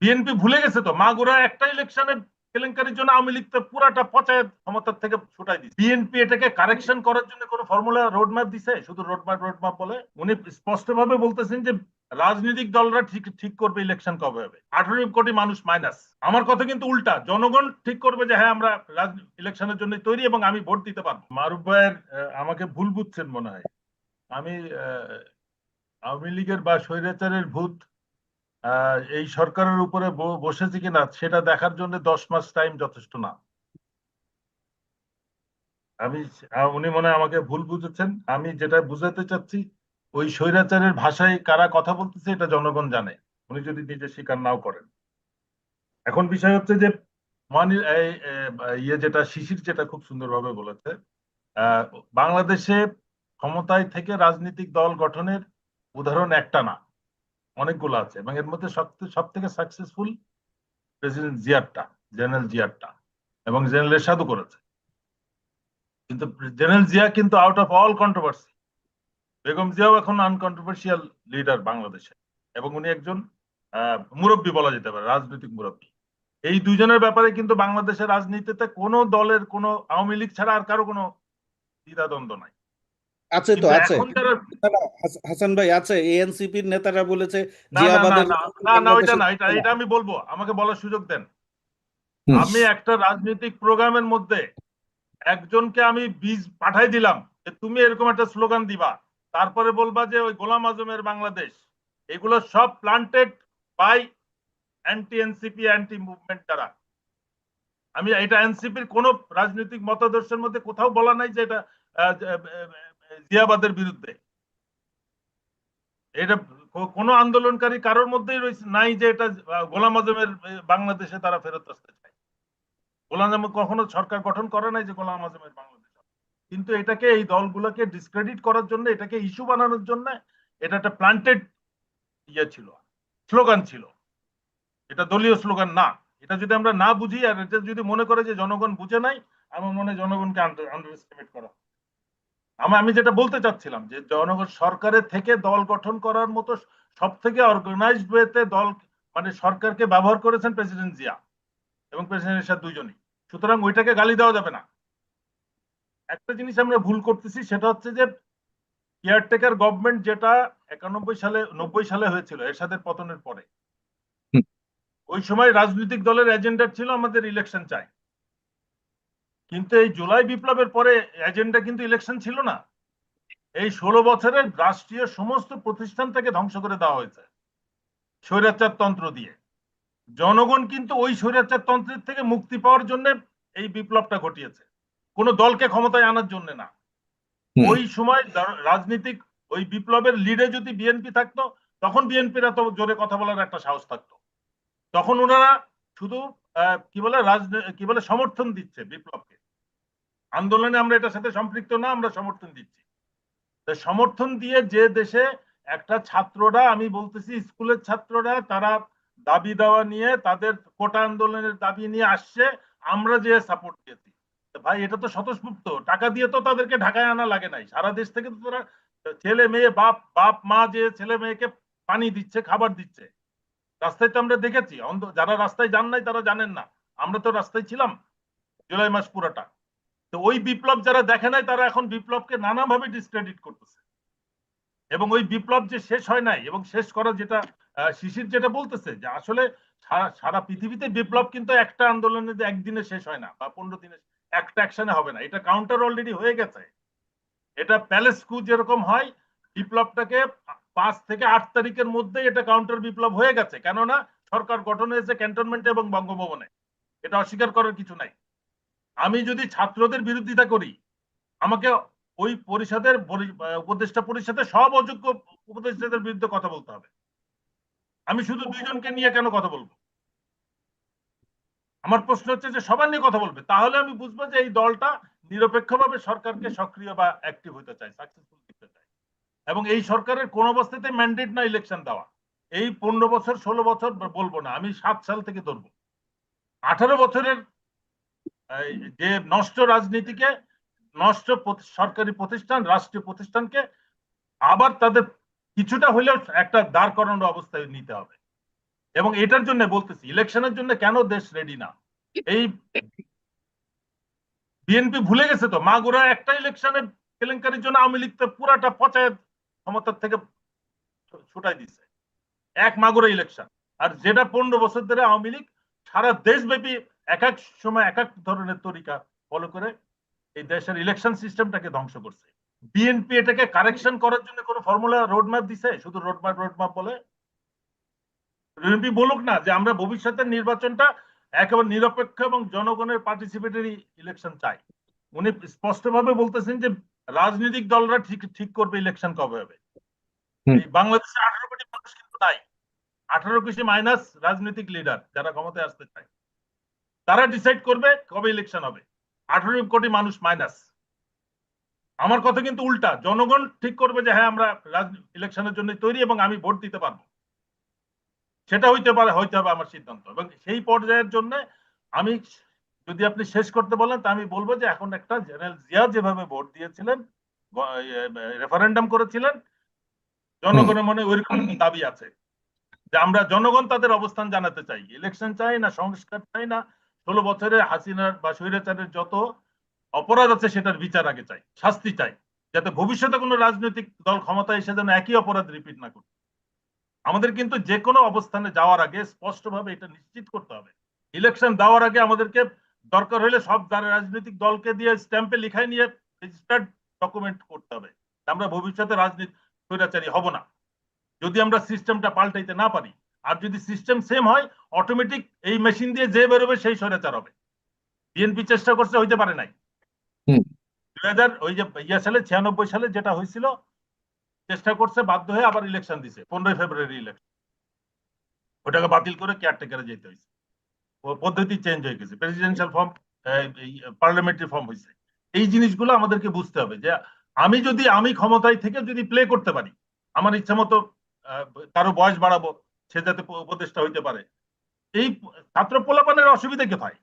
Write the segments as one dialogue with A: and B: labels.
A: BNP ভুলে গেছে তো। মাগুরা একটা ইলেকশনে কেলেঙ্কারির জন্য আওয়ামী লীগ তো পুরাটা পচায় ক্ষমতার থেকে ছুটাই দিচ্ছে বিএনপি এটাকে কারেকশন করার জন্য কোনো ফর্মুলা রোডম্যাপ দিছে? শুধু রোডম্যাপ রোডম্যাপ বলে? উনি স্পষ্টভাবে বলতেছেন যে রাজনৈতিক দলরা ঠিক ঠিক করবে ইলেকশন কবে হবে। আঠারো কোটি মানুষ মাইনাস আমার কথা কিন্তু উল্টা। জনগণ ঠিক করবে যে হ্যাঁ আমরা ইলেকশনের জন্য তৈরি এবং আমি ভোট দিতে পারব। মারুফ ভাইয়ের আমাকে ভুল বুঝছেন মনে হয়। আমি আওয়ামী লীগের বা স্বৈরাচারের ভূত এই সরকারের উপরে বসেছে কিনা সেটা দেখার জন্য দশ মাস টাইম যথেষ্ট না। আমি উনি মনে আমাকে ভুল বুঝেছেন। আমি যেটা বুঝাতে চাচ্ছি, ওই স্বৈরাচারের ভাষায় কারা কথা বলতেছে, এটা জনগণ জানে। উনি যদি নিজে স্বীকার নাও করেন। এখন বিষয় হচ্ছে যে, মানি ইয়ে যেটা, শিশির যেটা খুব সুন্দরভাবে বলেছে বাংলাদেশে ক্ষমতায় থেকে রাজনৈতিক দল গঠনের উদাহরণ একটা না। অনেকগুলো আছে এবং এর মধ্যে সব থেকে সাকসেসফুল প্রেসিডেন্ট জিয়ারটা জেনারেল জিয়ারটা এবং জেনারেল এরশাদও করেছে। কিন্তু জেনারেল জিয়া কিন্তু out of all controversy Begum Xiao এখন আনকন্ট্রোভার্সিয়াল লিডার বাংলাদেশে এবং উনি একজন মুরব্বী বলা যেতে পারে, রাজনৈতিক মুরব্বী। এই দুজনের ব্যাপারে কিন্তু বাংলাদেশের রাজনীতিতে কোনো দলের কোনো আওয়ামী লীগ ছাড়া আর কারও কোনো দ্বিধাদ্বন্দ্ব নাই।
B: আছে তো আছে। হাসান ভাই আছে এএনসিপির নেতারা বলেছে
A: না না না
B: জিয়াবাদের
A: না না না ওইটা না এটা এটা আমি বলব আমাকে বলার সুযোগ দেন। আমি একটা রাজনৈতিক প্রোগ্রামের মধ্যে একজনকে আমি বীজ পাঠাই দিলাম যে তুমি এরকম একটা স্লোগান দিবা তারপরে বলবা যে ওই গোলাম আজমের বাংলাদেশ এগুলো সব planted by anti NCP anti movement দ্বারা আমি এটা এনসিপির কোন রাজনৈতিক মতাদর্শের মধ্যে কোথাও বলা নাই যে এটা জিয়াবাদের বিরুদ্ধে। এটা কোনো আন্দোলনকারী কারোর মধ্যেই রয়েছে নাই যে এটা গোলাম আজমের বাংলাদেশে তারা ফেরত আসতে চায়। গোলাম আজম কখনো সরকার গঠন করে নাই যে গোলাম আজমের বাংলাদেশ কিন্তু এটাকে এই দলগুলোকে ডিসক্রেডিট করার জন্য, এটাকে ইস্যু বানানোর জন্য এটা একটা প্লান্টেড ইয়ে ছিল স্লোগান ছিল। এটা দলীয় স্লোগান না। এটা যদি আমরা না বুঝি, আর এটা যদি মনে করে যে জনগণ বুঝে নাই, আমার মনে হয় জনগণকে আন্ডার এস্টিমেট করা আমি আমি যেটা বলতে চাচ্ছিলাম যে জনগণ সরকারের থেকে দল গঠন করার মতো সব থেকে অর্গানাইজড ওয়েতে দল মানে সরকারকে ব্যবহার করেছেন প্রেসিডেন্ট জিয়া এবং প্রেসিডেন্ট এরশাদ দুইজনই সুতরাং ওইটাকে গালি দেওয়া যাবে না। একটা জিনিস আমরা ভুল করতেছি সেটা হচ্ছে যে কেয়ারটেকার গভর্নমেন্ট যেটা একানব্বই সালে নব্বই সালে হয়েছিল এরশাদের পতনের পরে। ওই সময় রাজনৈতিক দলের এজেন্ডা ছিল আমাদের ইলেকশন চাই। কিন্তু এই জুলাই বিপ্লবের পরে এজেন্ডা কিন্তু ইলেকশন ছিল না। এই ষোলো বছরের রাষ্ট্রীয় সমস্ত প্রতিষ্ঠান থেকে ধ্বংস করে দেওয়া হয়েছে স্বৈরাচার তন্ত্র দিয়ে। জনগণ কিন্তু ওই স্বৈরাচার তন্ত্রের থেকে মুক্তি পাওয়ার জন্য এই বিপ্লবটা ঘটিয়েছে। কোনো দলকে ক্ষমতায় আনার জন্য না। ওই সময় রাজনীতিক ওই বিপ্লবের লিডে যদি বিএনপি থাকতো তখন বিএনপির এত জোরে কথা বলার একটা সাহস থাকতো। তখন ওনারা শুধু আহ, কি বলে রাজনী কি বলে সমর্থন দিচ্ছে বিপ্লবকে। আন্দোলনে আমরা এটার সাথে সম্পৃক্ত না, আমরা সমর্থন দিচ্ছি। সমর্থন দিয়ে যে দেশে একটা ছাত্ররা, আমি বলতেছি স্কুলের ছাত্ররা, তারা দাবি দেওয়া নিয়ে, তাদের কোটা আন্দোলনের দাবি নিয়ে আসছে, আমরা যে সাপোর্ট দিয়েছি। ভাই, এটা তো স্বতঃস্ফূর্ত। টাকা দিয়ে তো তাদেরকে ঢাকায় আনা লাগে নাই। সারা দেশ থেকে তো তারা ছেলে মেয়ে, বাপ বাপ, মা যে ছেলে মেয়েকে পানি দিচ্ছে, খাবার দিচ্ছে, রাস্তায় তো আমরা দেখেছি। যারা রাস্তায় যান নাই, তারা জানেন না। আমরা তো রাস্তায় ছিলাম, জুলাই মাস পুরাটা। তো ওই বিপ্লব যারা দেখে নাই, তারা এখন বিপ্লবকে নানাভাবে ডিসক্রেডিট করতেছে। এবং ওই বিপ্লব যে শেষ হয় নাই, এবং শেষ করা যেটা শিশির যেটা বলতেছে যে আসলে সারা- পৃথিবীতে বিপ্লব কিন্তু একটা আন্দোলনে একদিনে শেষ হয় না, বা পনেরো দিনে একটা অ্যাকশনে হবে না। এটা কাউন্টার অলরেডি হয়ে গেছে। এটা প্যালেস কু যেরকম হয়, বিপ্লবটাকে পাঁচ থেকে আট তারিখের মধ্যে এটা কাউন্টার বিপ্লব হয়ে গেছে। কেননা সরকার গঠন হয়েছে ক্যান্টনমেন্টে এবং বঙ্গভবনে। এটা অস্বীকার করার কিছু নাই। আমি যদি ছাত্রদের বিরোধিতা করি, আমাকে ওই পরিষদের উপদেষ্টা পরিষদের সব অযোগ্য উপদেষ্টাদের বিরুদ্ধে কথা বলতে হবে। আমি শুধু দুইজনকে নিয়ে কেন কথা বলব? আমার প্রশ্ন হচ্ছে যে সবার নিয়ে কথা বলবে। তাহলে আমি বুঝব যে এই দলটা নিরপেক্ষভাবে সরকারকে সক্রিয় বা অ্যাক্টিভ হতে চায় সাকসেসফুল দিতে চায়। এবং এই সরকারের কোন অবস্থাতে ম্যান্ডেট না ইলেকশন দেওয়া। এই পনেরো বছর, ষোলো বছর বলব না, আমি সাত সাল থেকে ধরবো। আঠারো বছরের যে নষ্ট রাজনীতিকে, নষ্ট সরকারি প্রতিষ্ঠান, রাষ্ট্রীয় প্রতিষ্ঠানকে আবার তাদের কিছুটা হলেও একটা দাঁড় করানোর অবস্থায় নিতে হবে। এবং এটার জন্য বলতেছি, ইলেকশনের জন্য কেন দেশ রেডি না? এই বিএনপি ভুলে গেছে তো? মাগুরা একটা ইলেকশনে কেলেঙ্কারির জন্য আওয়ামী লীগ তো পুরাটা পচায় ক্ষমতার থেকে ছুটাই দিছে। এক মাগুরা ইলেকশন। আর যেটা পনেরো বছর ধরে আওয়ামী লীগ সারা দেশব্যাপী এক এক সময় এক এক ধরনের তরিকা ফলো করে এই দেশের ইলেকশন সিস্টেমটাকে ধ্বংস করছে। বিএনপি এটাকে কারেকশন করার জন্য কোনো ফর্মুলা রোডম্যাপ দিছে? শুধু রোডম্যাপ রোডম্যাপ বলে? বিএনপি বলুক না যে আমরা ভবিষ্যতের নির্বাচনটা একেবারে নিরপেক্ষ এবং জনগণের পার্টিসিপেটরি ইলেকশন চাই। উনি স্পষ্টভাবে বলতেছেন যে রাজনৈতিক দলরা ঠিক ঠিক করবে ইলেকশন কবে হবে। বাংলাদেশে আঠারো কোটি মানুষ কিন্তু নাই। আঠারো কোটি মাইনাস রাজনৈতিক লিডার যারা ক্ষমতায় আসতে চায়। তারা ডিসাইড করবে কবে ইলেকশন হবে। আঠারো কোটি মানুষ মাইনাস আমার কথা কিন্তু উল্টা। জনগণ ঠিক করবে যে হ্যাঁ আমরা ইলেকশনের জন্য তৈরি এবং আমি ভোট দিতে পারব। সেটা হইতে পারে, হইতে হবে আমার সিদ্ধান্ত। এবং সেই পর্যায়ের জন্য আমি যদি আপনি শেষ করতে বলেন, তা আমি বলব যে, এখন একটা জেনারেল জিয়া যেভাবে ভোট দিয়েছিলেন রেফারেন্ডাম করেছিলেন, জনগণের মনে ওইরকম দাবি আছে যে, আমরা জনগণ তাদের অবস্থান জানাতে চাই। ইলেকশন চাই না, সংস্কার চাই না ষোলো বছরে হাসিনার বা স্বৈরাচারের যত অপরাধ আছে সেটার বিচার আগে চাই, শাস্তি চাই, যাতে ভবিষ্যতে কোনো রাজনৈতিক দল ক্ষমতায় এসে যেন একই অপরাধ রিপিট না করে। আমাদের কিন্তু যে কোনো অবস্থানে যাওয়ার আগে স্পষ্টভাবে এটা নিশ্চিত করতে হবে। ইলেকশন দেওয়ার আগে আমাদেরকে দরকার হলে সব রাজনৈতিক দলকে দিয়ে স্ট্যাম্পে লিখাই নিয়ে রেজিস্টার্ড ডকুমেন্ট করতে হবে আমরা ভবিষ্যতে রাজনীতি স্বৈরাচারী হব না। যদি আমরা সিস্টেমটা পাল্টাইতে না পারি আর যদি সিস্টেম সেম হয় অটোমেটিক এই মেশিন দিয়ে যে বেরোবে সেই স্বৈরাচার হবে। বিএনপি চেষ্টা করছে হইতে পারে নাই। দুই হাজার ওই যে ইয়া সালে ছিয়ানব্বই সালে যেটা হয়েছিল চেষ্টা করছে বাধ্য হয়ে আবার ইলেকশন দিছে পনেরোই ফেব্রুয়ারি ইলেকশন ওটাকে বাতিল করে কেয়ারটেকারে যেতে হয়েছে। পদ্ধতি চেঞ্জ হয়ে গেছে। প্রেসিডেন্সিয়াল ফর্ম পার্লামেন্টারি ফর্ম হয়েছে। এই জিনিসগুলো আমাদেরকে বুঝতে হবে যে আমি যদি আমি ক্ষমতায় থেকে যদি প্লে করতে পারি আমার ইচ্ছা মতো কারও বয়স বাড়াবো সে যাতে উপদেষ্টা হইতে পারে। এই ছাত্র পোলাপানের অসুবিধা কোথায়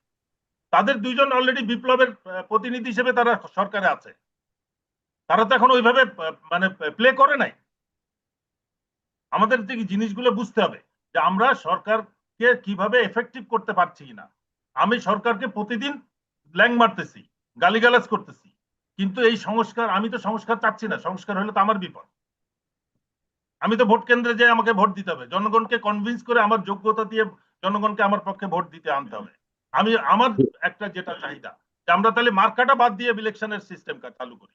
A: তাদের দুইজন অলরেডি বিপ্লবের প্রতিনিধি হিসেবে তারা সরকারে আছে। তারা তো এখন ওইভাবে মানে প্লে করে নাই। আমাদের যে জিনিসগুলো বুঝতে হবে যে আমরা সরকারকে কীভাবে এফেক্টিভ করতে পারছি না। আমি সরকারকে প্রতিদিন ল্যাং মারতেছি, গালিগালাজ করতেছি। কিন্তু এই সংস্কার, আমি তো সংস্কার চাচ্ছি না, সংস্কার হলে তো আমার বিপদ। আমি তো ভোট কেন্দ্রে যাই আমাকে ভোট দিতে হবে। জনগণকে কনভিন্স করে আমার যোগ্যতা দিয়ে জনগণকে আমার পক্ষে ভোট দিতে আনতে হবে। আমি আমার একটা যেটা চাহিদা যে আমরা তাহলে মার্কাটা বাদ দিয়ে ইলেকশনের সিস্টেম চালু করি।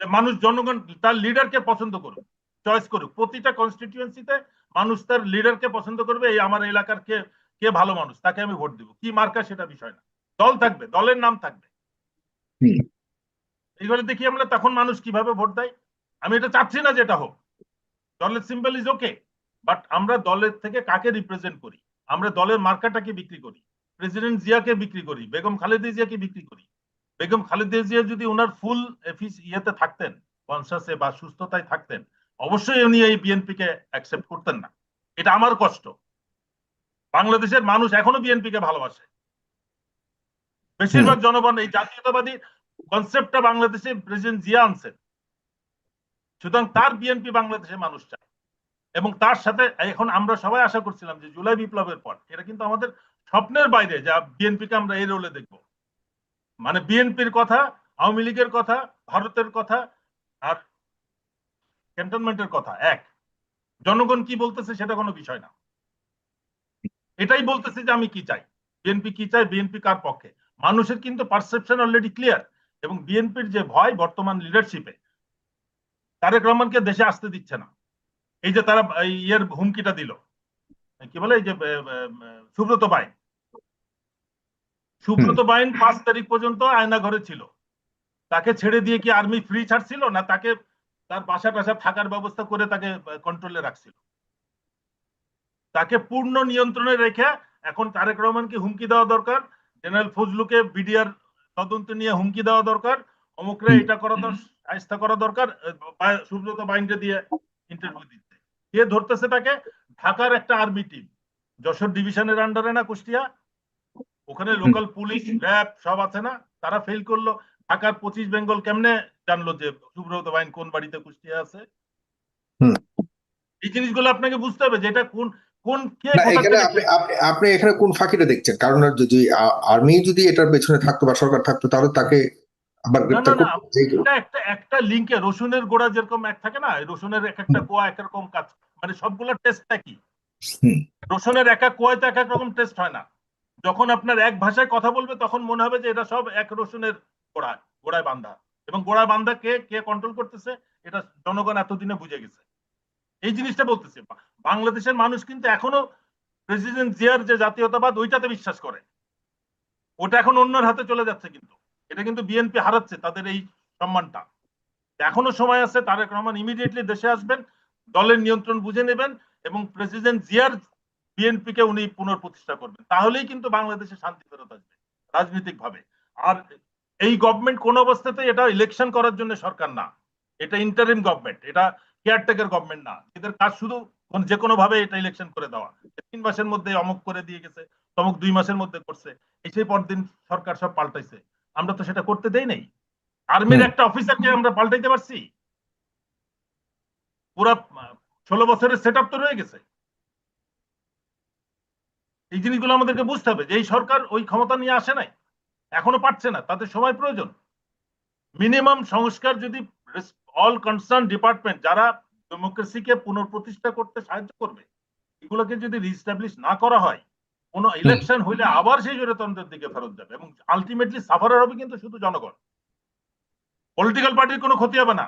A: মানুষ জনগণ তার লিডারকে পছন্দ করুক চয়েস করুক। প্রতিটা কনস্টিটিউয়েন্সিতে মানুষ তার লিডারকে পছন্দ করবে এই আমার এলাকার কে কে ভালো মানুষ তাকে আমি ভোট দিব। কি মার্কা সেটা বিষয় না। দল থাকবে দলের নাম থাকবে। এইগুলো দেখি আমরা তখন মানুষ কীভাবে ভোট দেয়। আমি এটা চাচ্ছি না যেটা হোক। দলের সিম্বল ইজ ওকে বাট আমরা দলের থেকে কাকে রিপ্রেজেন্ট করি? আমরা দলের মার্কাটাকে বিক্রি করি। প্রেসিডেন্ট জিয়াকে বিক্রি করি বেগম খালেদা জিয়াকে বিক্রি করি। বেগম খালেদা জিয়া যদি ওনার ফুল ইয়েতে থাকতেন কনসাসে বা সুস্থতায় থাকতেন অবশ্যই উনি এই বিএনপি কে অ্যাকসেপ্ট করতেন না। এটা আমার কষ্ট। বাংলাদেশের মানুষ এখনও বিএনপি কে ভালোবাসে। বেশিরভাগ জনগণ এই জাতীয়তাবাদী কনসেপ্টটা বাংলাদেশে প্রেসিডেন্ট জিয়া আনছেন। সুতরাং তার বিএনপি বাংলাদেশের মানুষ চায়। এবং তার সাথে এখন আমরা সবাই আশা করছিলাম যে জুলাই বিপ্লবের পর, এটা কিন্তু আমাদের স্বপ্নের বাইরে যা বিএনপিকে আমরা এই রোলে দেখব। মানে বিএনপির কথা, আওয়ামী লীগের কথা, ভারতের কথা আর ক্যান্টনমেন্টের কথা, এক। জনগণ কি বলতেছে সেটা কোনো বিষয় না। এটাই বলতেছে যে আমি কি চাই। বিএনপি কি চাই বিএনপি কার পক্ষে? মানুষের কিন্তু পারসেপশন অলরেডি ক্লিয়ার এবং বিএনপির যে ভয় বর্তমান লিডারশিপে তারেক রহমানকে দেশে আসতে দিচ্ছে না। এই যে তারা ইয়ের হুমকিটা দিল। কি বলে? এই যে সুব্রত বাইন। সুব্রত বাইন পাঁচ তারিখ পর্যন্ত আয়না ঘরে ছিল। তাকে ছেড়ে দিয়ে কি আর্মি ফ্রি ছাড়ছিল না তাকে তার বাসা টাসা থাকার ব্যবস্থা করে তাকে কন্ট্রোলে রাখছিল? তাকে পূর্ণ নিয়ন্ত্রণে রেখে এখন তারেক রহমানকে হুমকি দেওয়া দরকার। জেনারেল ফজলুকে বিডিআর তদন্ত নিয়ে হুমকি দেওয়া দরকার। অমুকরে এটা করা দরকার আয়স্তা করা দরকার সুব্রত বাইনকে দিয়ে ইন্টারভিউ দিতে। কে ধরতেছে তাকে? ঢাকার একটা আর্মি টিম যশোর ডিভিশনের আন্ডারে না কুষ্টিয়া? ওখানে লোকাল পুলিশ র্যাব সব আছে না? তারা ফেল করল। ঢাকার পঁচিশ বেঙ্গল কেমনে জানলো যে সুব্রত বাইন কোন বাড়িতে কুষ্টিয়া আছে। এই জিনিসগুলো আপনাকে বুঝতে হবে যে এটা কোন কোন কে
C: আপনি এখানে কোন ফাঁকিটা দেখছেন? কারণ যদি আর্মি যদি এটার পেছনে থাকতো বা সরকার থাকতো তাহলে তাকে আবার গ্রেপ্তার করতে
A: একটা রসুনের গোড়া যেরকম এক থাকে না রসুনের এক একটা কোয়া এক রকম কাজ মানে সবগুলো টেস্ট একই। রসুনের এক এক কোয়াতে এক এক রকম টেস্ট হয় না। যখন আপনার এক ভাষায় কথা বলবে তখন মনে হবে যে এটা সব এক রসুনের গোড়ায় গোড়ায় বান্ধা। এবং গোড়ায় বান্ধা কে কে কন্ট্রোল করতেছে এটা জনগণ এতদিনে বুঝে গেছে। এই জিনিসটা বলতেছে। বাংলাদেশের মানুষ কিন্তু এখনও প্রেসিডেন্ট জিয়ার যে জাতীয়তাবাদ ওইটাতে বিশ্বাস করে। ওটা এখন অন্যের হাতে চলে যাচ্ছে কিন্তু। এটা কিন্তু বিএনপি হারাচ্ছে তাদের এই সম্মানটা। এখনও সময় আছে, তারেক রহমান ইমিডিয়েটলি দেশে আসবেন, দলের নিয়ন্ত্রণ বুঝে নেবেন এবং প্রেসিডেন্ট জিয়ার বিএনপি কে উনি পুনঃপ্রতিষ্ঠা করবেন। তাহলেই কিন্তু বাংলাদেশে শান্তি ফেরত আসবে রাজনৈতিক ভাবে আর এই গভর্নমেন্ট কোন অবস্থাতে এটা ইলেকশন করার জন্য সরকার না। এটা ইন্টারিম গভর্নমেন্ট এটা কেয়ারটেকার গভর্নমেন্ট না। এদের কাজ শুধু যে কোনো ভাবে এটা ইলেকশন করে দেওয়া। তিন মাসের মধ্যে অমুক করে দিয়ে গেছে তমুক দুই মাসের মধ্যে করছে। এই সেই পরদিন সরকার সব পাল্টাইছে। আমরা তো সেটা করতে দেই নাই। আর্মির। একটা অফিসারকে আমরা পাল্টাইতে পারছি। পুরা ষোলো বছরের সেট তো রয়ে গেছে। এই জিনিসগুলো আমাদেরকে বুঝতে হবে যে এই সরকার ওই ক্ষমতা নিয়ে আসে নাই এখনও পারছে না তাদের সময় প্রয়োজন। মিনিমাম সংস্কার যদি অল কনসার্ন ডিপার্টমেন্ট যারা ডেমোক্রেসিকে পুনঃপ্রতিষ্ঠা করতে সাহায্য করবে এগুলোকে যদি রিস্টাবলিশ না করা হয় কোন ইলেকশন হইলে আবার সেই জোরতন্ত্রের দিকে ফেরত যাবে এবং আলটিমেটলি সাফারার হবে কিন্তু শুধু জনগণ। পলিটিক্যাল পার্টির কোনো ক্ষতি হবে না।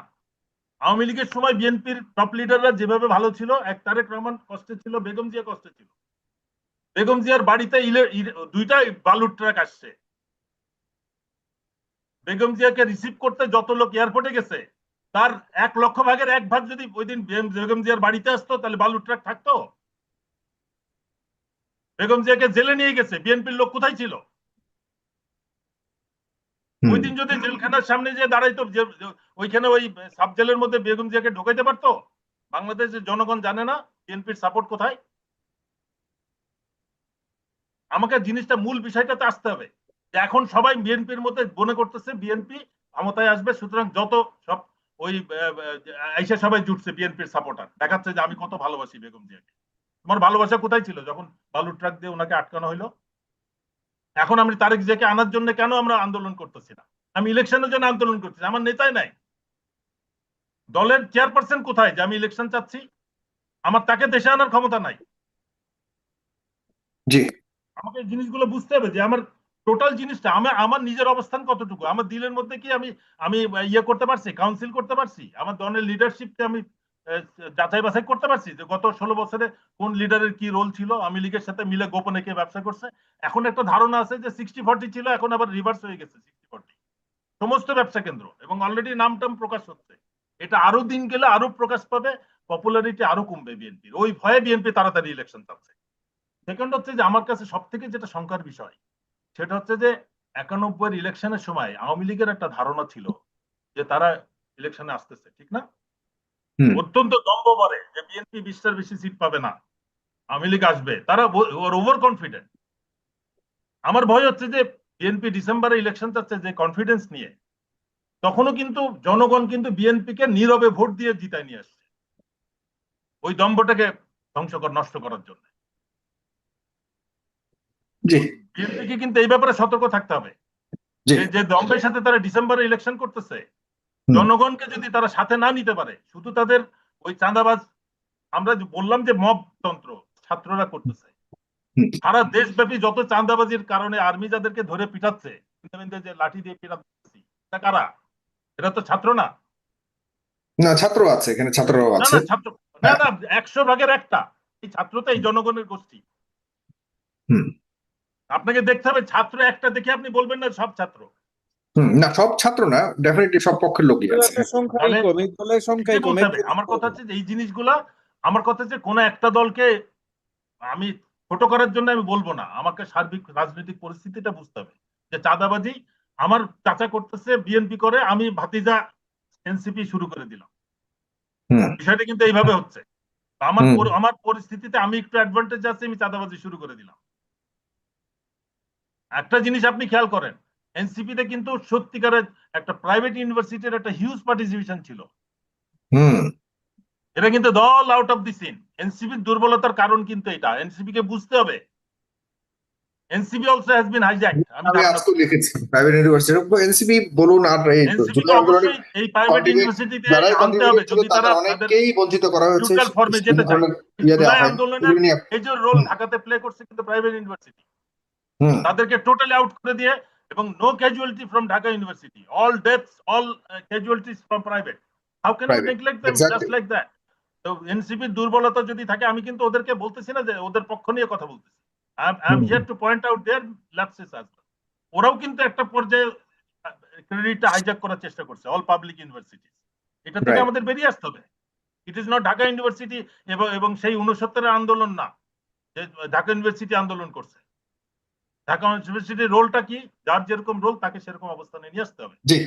A: আওয়ামী লীগের সময় বিএনপির টপ লিডাররা যেভাবে ভালো ছিল এক তারেক রহমান কষ্টে ছিল বেগম জিয়া কষ্টে ছিল। বেগম জিয়ার বাড়িতে দুইটা বালুর ট্রাক আসছে। বেগম জিয়াকে রিসিভ করতে যত লোক এয়ারপোর্টে গেছে তার এক লক্ষ ভাগের এক ভাগ যদি ওই দিন বেগম জিয়ার বাড়িতে আসতো তাহলে বালুর ট্রাক থাকতো? বেগম জিয়াকে জেলে নিয়ে গেছে বিএনপির লোক কোথায় ছিল? ওই দিন যদি জেলখানার সামনে যে দাঁড়াইতো ওইখানে ওই সাব জেলের মধ্যে বেগম জিয়াকে ঢোকাইতে পারতো? বাংলাদেশের জনগণ জানে না বিএনপির সাপোর্ট কোথায়। আমাকে জিনিসটা মূল বিষয়টাতে আসতে হবে যে এখন সবাই বিএনপির মধ্যে মনে করতেছে বিএনপি ক্ষমতায় আসবে সুতরাং যত সব ওই আইসা সবাই জুটছে বিএনপির সাপোর্টার দেখাচ্ছে যে আমি কত ভালোবাসি বেগম জিয়াকে। তোমার ভালোবাসা কোথায় ছিল? যখন বালুর ট্রাক দিয়ে ওনাকে আটকানো হইল? এখন আমি তারেক জিয়াকে আনার জন্য কেন আমরা আন্দোলন করতেছি না? আমি ইলেকশনের জন্য আন্দোলন করতেছি আমার নেতাই নাই। দলের চেয়ারপারসন কোথায় যে আমি ইলেকশন চাচ্ছি? আমার তাকে দেশে আনার ক্ষমতা নাই।
C: জি।
A: আমাকে জিনিসগুলো বুঝতে হবে যে আমার টোটাল জিনিসটা আমার আমার নিজের অবস্থান কতটুকু? আমার দিলের মধ্যে কি আমি আমি ইয়ে করতে পারছি কাউন্সিল করতে পারছি? আমার দলের লিডারশিপকে আমি যাচাই বাছাই করতে পারছি যে গত ষোলো বছরে কোন লিডারের কি রোল ছিল আমি লীগের সাথে মিলে গোপনে কে ব্যবসা করছে। এখন একটা ধারণা আছে যে সিক্সটি ফর্টি ছিল, এখন আবার রিভার্স হয়ে গেছে সিক্সটি ফর্টি সমস্ত ব্যবসা কেন্দ্র, এবং অলরেডি নাম টাম প্রকাশ হচ্ছে। এটা আরও দিন গেলে আরও প্রকাশ পাবে পপুলারিটি আরও কমবে বিএনপির। ওই ভয়ে বিএনপি তাড়াতাড়ি ইলেকশন চাচ্ছে সেকেন্ড হচ্ছে যে আমার কাছে সব থেকে যেটা শঙ্কার বিষয়, সেটা হচ্ছে যে একানব্বই ইলেকশনের সময় আওয়ামী লীগের একটা ধারণা ছিল যে তারা ইলেকশনে আসতেছে, ঠিক না। অত্যন্ত দম্ভ বলে যে বিএনপি বিশটার বেশি সিট পাবে না। আওয়ামী লীগ আসবে। তারা ওভার কনফিডেন্ট আমার ভয় হচ্ছে যে বিএনপি ডিসেম্বরে ইলেকশন চাচ্ছে যে কনফিডেন্স নিয়ে তখনও কিন্তু জনগণ কিন্তু বিএনপি কে নীরবে ভোট দিয়ে জিতায় নিয়ে আসছে। ওই দম্ভটাকে ধ্বংস কর নষ্ট করার জন্য।
C: জি।
A: বিএনপিকে কিন্তু এই ব্যাপারে সতর্ক থাকতে হবে। যে- যে দম্ভের সাথে তারা ডিসেম্বরে ইলেকশন করতেছে। জনগণকে যদি তারা সাথে না নিতে পারে শুধু তাদের ওই চাঁদাবাজ আমরা বললাম যে মব তন্ত্র ছাত্ররা করতেছে। সারা দেশব্যাপী যত চাঁদাবাজির কারণে আর্মি যাদেরকে ধরে পিটাচ্ছে বিন্দে যে লাঠি দিয়ে পিটাচ্ছে এটা কারা? এটা তো ছাত্র না।
C: না ছাত্র আছে এখানে ছাত্ররাও আছে
A: না ছাত্র না না একশো ভাগের একটা। এই ছাত্র তো এই জনগণের গোষ্ঠী।
C: হুম।
A: আপনাকে দেখতে হবে ছাত্র একটা দেখে আপনি বলবেন না সব ছাত্র।
C: না সব ছাত্র না ডেফিনেটলি সব পক্ষের লোকই আছে।
B: সংখ্যাই কম
A: হবে। আমার কথা হচ্ছে যে এই জিনিসগুলা আমার কথা হচ্ছে কোন একটা দলকে আমি ছোট করার জন্য আমি বলব না। আমাকে সার্বিক রাজনৈতিক পরিস্থিতিটা বুঝতে হবে। যে চাঁদাবাজি আমার চাচা করতেছে বিএনপি করে আমি ভাতিজা এনসিপি শুরু করে দিলাম। বিষয়টা কিন্তু এইভাবে হচ্ছে। আমার আমার পরিস্থিতিতে আমি একটু অ্যাডভান্টেজ আছে আমি চাঁদাবাজি শুরু করে দিলাম। একটা জিনিস আপনি খেয়াল করেন এনসিপি তে কিন্তু সত্যিকারের একটা প্রাইভেট ইউনিভার্সিটির একটা হিউজ পার্টিসিপেশন ছিল। এটা কিন্তু দল আউট অফ দি সিন এনসিপির দুর্বলতার কারণ কিন্তু এটা। এনসিপি কে বুঝতে হবে। NCP also has been hijack আমি
C: আজকে লিখেছি প্রাইভেট ইউনিভার্সিটি এনসিপি বলুন আর এই
A: এই প্রাইভেট ইউনিভার্সিটিতে আনতে হবে। যদি তারা
C: তাদের বঞ্চিত করা হয়েছে
A: এ যেতে চায়। এই যে রোল ঢাকাতে প্লে করছে কিন্তু প্রাইভেট ইউনিভার্সিটি তাদেরকে টোটালি আউট করে দিয়ে এবং no casualty from Dhaka university all deaths all casualties from private how can you
C: Private.
A: Neglect them
C: Exactly.
A: Just like that তো এনসিপির দুর্বলতা যদি থাকে আমি কিন্তু ওদেরকে বলতেছি না যে ওদের পক্ষ নিয়ে কথা বলতেছি। I am here to point out their lapses as ওরাও কিন্তু একটা পর্যায়ে ক্রেডিটটা হাইজ্যাক করার চেষ্টা করছে অল পাবলিক ইউনিভার্সিটি এটা থেকে আমাদের বেরিয়ে আসতে হবে। It is not Dhaka university এবং এবং সেই উনসত্তরের আন্দোলন না যে ঢাকা ইউনিভার্সিটি আন্দোলন করছে। ঢাকা ইউনিভার্সিটির রোলটা কি? যার যেরকম রোল তাকে সেরকম অবস্থানে নিয়ে আসতে হবে।
C: জি।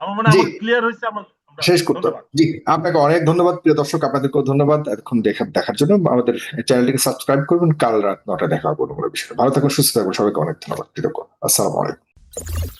A: আমার মনে হয় ক্লিয়ার হয়েছে আমার
C: শেষ করতে। জি আপনাকে অনেক ধন্যবাদ। প্রিয় দর্শক আপনাদেরকেও ধন্যবাদ। এতক্ষণ দেখা দেখার জন্য আমাদের চ্যানেলটিকে সাবস্ক্রাইব করবেন। কাল রাত নটা দেখা হবে কোনো বিষয়ে। ভালো থাকুন সুস্থ থাকুন। সবাইকে অনেক ধন্যবাদ। কৃতজ্ঞ। আসসালামু আলাইকুম।